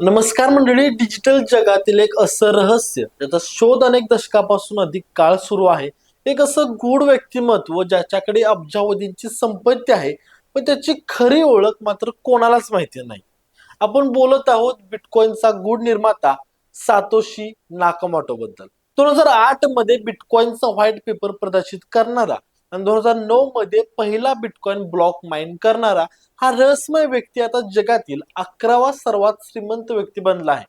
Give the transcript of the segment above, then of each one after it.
नमस्कार मंडळी डिजिटल जगातील एक असं रहस्य ज्याचा शोध अनेक दशकापासून अधिक काळ सुरू आहे. एक असं गूढ व्यक्तिमत्व ज्याच्याकडे अब्जावधींची संपत्ती आहे पण त्याची खरी ओळख मात्र कोणालाच माहिती नाही. आपण बोलत आहोत बिटकॉइनचा गूढ निर्माता सातोशी नाकामोटो बद्दल दोन हजार आठमध्ये बिटकॉइनचा व्हाईट पेपर प्रदर्शित करणारा आणि दोन हजार नऊ मध्ये पहिला बिटकॉइन ब्लॉक माइन करणारा हा रहस्यमय व्यक्ती आता जगातील अकरावा सर्वात श्रीमंत व्यक्ती बनला आहे.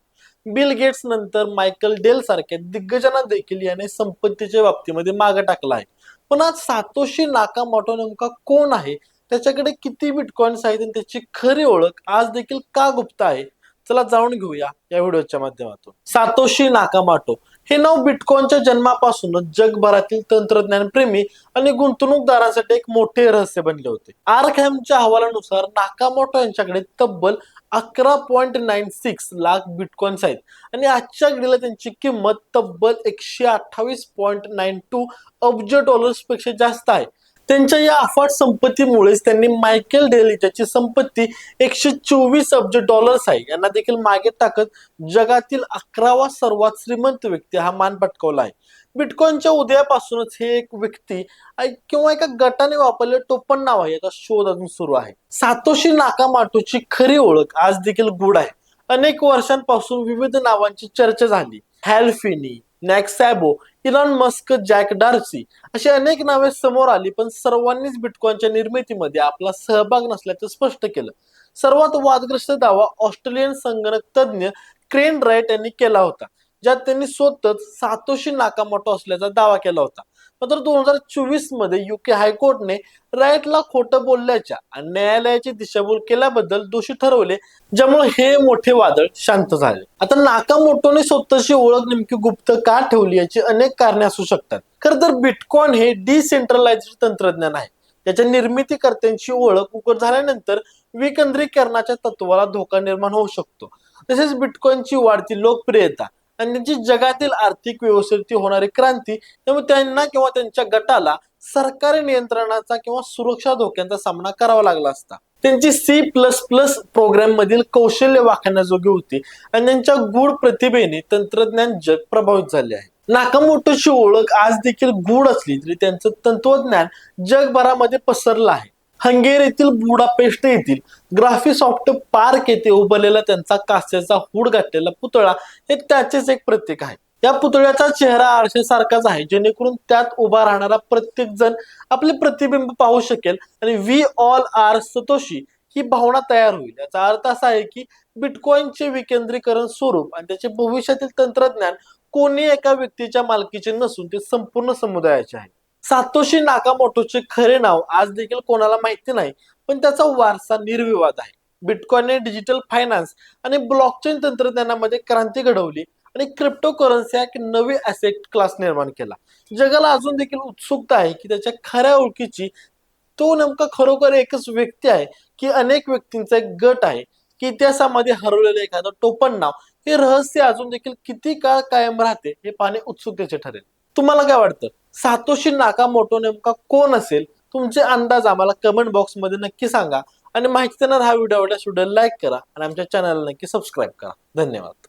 बिल गेट्स नंतर मायकल डेल सारख्या दिग्गजांना देखील याने संपत्तीच्या बाबतीमध्ये मागे टाकला आहे. पण आज सातोशी नाकामोटो नेमका कोण आहे? त्याच्याकडे किती बिटकॉइन्स आहेत आणि त्याची खरी ओळख आज देखील का गुप्त आहे? चला जाणून घेऊया या व्हिडिओच्या माध्यमातून. Satoshi Nakamoto. हे नाव बिटकॉइनच्या जन्मापासूनच जगभरातील तंत्रज्ञान प्रेमी आणि गुंतवणूकदारांसाठी एक मोठे रहस्य बनले होते. आरखॅमच्या अहवालानुसार नाकामोटो यांच्याकडे तब्बल अकरा point nine six lakh bitcoins आहेत. आणि आजच्या घडीला त्यांची किंमत तब्बल एकशे अठ्ठावीस पॉईंट नाईन टू अब्ज डॉलर्सपेक्षा जास्त आहे. त्यांच्या या अफाट संपत्तीमुळेच त्यांनी मायकेल डेली संपत्ती एकशे चोवीस अब्ज डॉलर्स आहे. यांना देखील मागे टाकत जगातील अकरावा सर्वात श्रीमंत व्यक्ती हा मान पटकावला आहे. बिटकॉइनच्या उदयापासूनच हे एक व्यक्ती किंवा एका गटाने वापरले टोपण नाव आहे. याचा शोध अजून सुरू आहे. सातोशी नाकामाटोची खरी ओळख आज देखील गूढ आहे. अनेक वर्षांपासून विविध नावांची चर्चा झाली. Hal Finney Nick Szabo Elon Musk Jack Dorsey अशी अनेक नावे समोर आली पण सर्वांनीच बिटकॉइनच्या निर्मितीमध्ये आपला सहभाग नसल्याचं स्पष्ट केलं. सर्वात वादग्रस्त दावा ऑस्ट्रेलियन संगणक तज्ज्ञ क्रेन राईट यांनी केला होता ज्यात त्यांनी स्वतःच सातोशी नाकामोटो असल्याचा दावा केला होता. मात्र दोन हजार चोवीसमध्ये युके हायकोर्टने राईटला खोटं बोलल्याच्या आणि न्यायालयाची दिशाभूल केल्याबद्दल दोषी ठरवले ज्यामुळे हे मोठे वादळ शांत झाले. आता नाकामोटोने स्वतःची ओळख नेमकी गुप्त का ठेवली याची अनेक कारणे असू शकतात. खरं तर बिटकॉइन हे डिसेंट्रलाइज तंत्रज्ञान आहे. त्याच्या निर्मितीकर्त्यांची ओळख उघड झाल्यानंतर विकेंद्रीकरणाच्या तत्वाला धोका निर्माण होऊ शकतो. तसेच बिटकॉइनची वाढती लोकप्रियता आणि त्यांची जगातील आर्थिक व्यवस्थेची होणारी क्रांती त्यामुळे त्यांना किंवा त्यांच्या गटाला सरकारी नियंत्रणाचा किंवा सुरक्षा धोक्यांचा सामना करावा लागला असता. त्यांची सी प्लस प्लस प्रोग्राम मधील कौशल्य वाखण्याजोगी होती आणि त्यांच्या गूढ प्रतिभेने तंत्रज्ञान जग प्रभावित झाले आहे. नाकामोटोची ओळख आज देखील गूढ असली तरी त्यांचं तंत्रज्ञान जगभरामध्ये पसरलं आहे. हंगेरीतील येथील बुडापेस्ट येथील ग्राफिसॉफ्ट पार्क येथे उभारलेला त्यांचा कास्याचा हूड घातलेला पुतळा हे त्याचेच एक प्रतीक आहे. या पुतळ्याचा चेहरा आरशासारखाच आहे जेणेकरून त्यात उभा राहणारा प्रत्येक जण आपले प्रतिबिंब पाहू शकेल आणि वी ऑल आर सतोशी ही भावना तयार होईल. याचा अर्थ असा आहे की बिटकॉइनचे विकेंद्रीकरण स्वरूप आणि त्याचे भविष्यातील तंत्रज्ञान कोणी एका व्यक्तीच्या मालकीचे नसून ते संपूर्ण समुदायाचे आहे. सातोशी नाकामोटोचे खरे नाव आज देखील कोणाला माहिती नाही पण त्याचा वारसा निर्विवाद आहे. बिटकॉइनने डिजिटल फायनान्स आणि ब्लॉकचेन तंत्रज्ञानामध्ये क्रांती घडवली आणि क्रिप्टो करन्सी हा एक नवी असेट क्लास निर्माण केला. जगाला अजून देखील उत्सुकता आहे की त्याच्या खऱ्या ओळखीची तो नेमका खरोखर एकच व्यक्ती आहे की अनेक व्यक्तींचा एक गट आहे की इतिहासामध्ये हरवलेलं एखादं टोपण नाव हे रहस्य अजून देखील किती काळ कायम राहते हे पाहणे उत्सुकतेचे ठरेल. तुम्हाला काय वाटतं? सातोशी नाकामोटो नेमका कोण असेल? तुमचे अंदाज आम्हाला कमेंट बॉक्समध्ये नक्की सांगा. आणि माहिती देणार हा व्हिडिओ आवडल्यास व्हिडिओ लाईक करा आणि आमच्या चॅनलला नक्की सबस्क्राईब करा. धन्यवाद.